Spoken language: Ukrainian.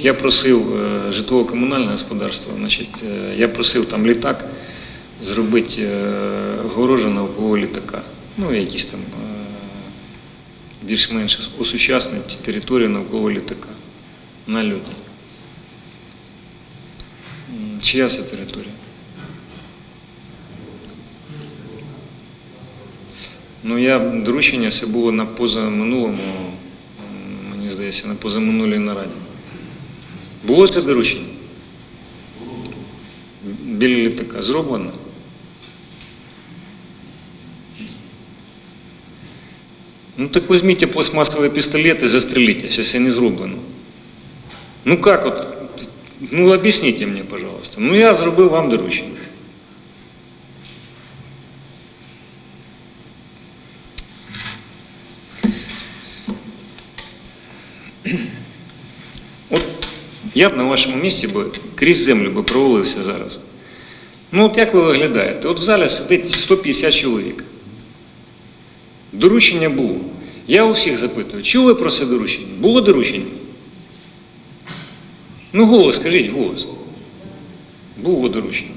я просив е, житлово-комунальне господарство, значить, е, я просив там літак зробити е, огорожу навколо літака. Ну, якісь там більш-менш осучаснити територію навколо літака на люди. Чия це територія? Ну, я доручення це було на позаминулому, мені здається, на позаминулій нараді. Було це доручення? Біля літака зроблено? Ну так візьміть пластмасові пістолети, застреліть, якщо це не зроблено. Ну як от? Ну об'ясніть мені, пожалуйста. Ну я зробив вам доручення. От Я б на вашому місці би крізь землю би провалився зараз. Ну от як ви виглядаєте? От в залі сидить 150 чоловік. Доручення було. Я у всіх запитую, чули про це доручення? Було доручення? Ну, голос, скажіть, голос. Було доручення.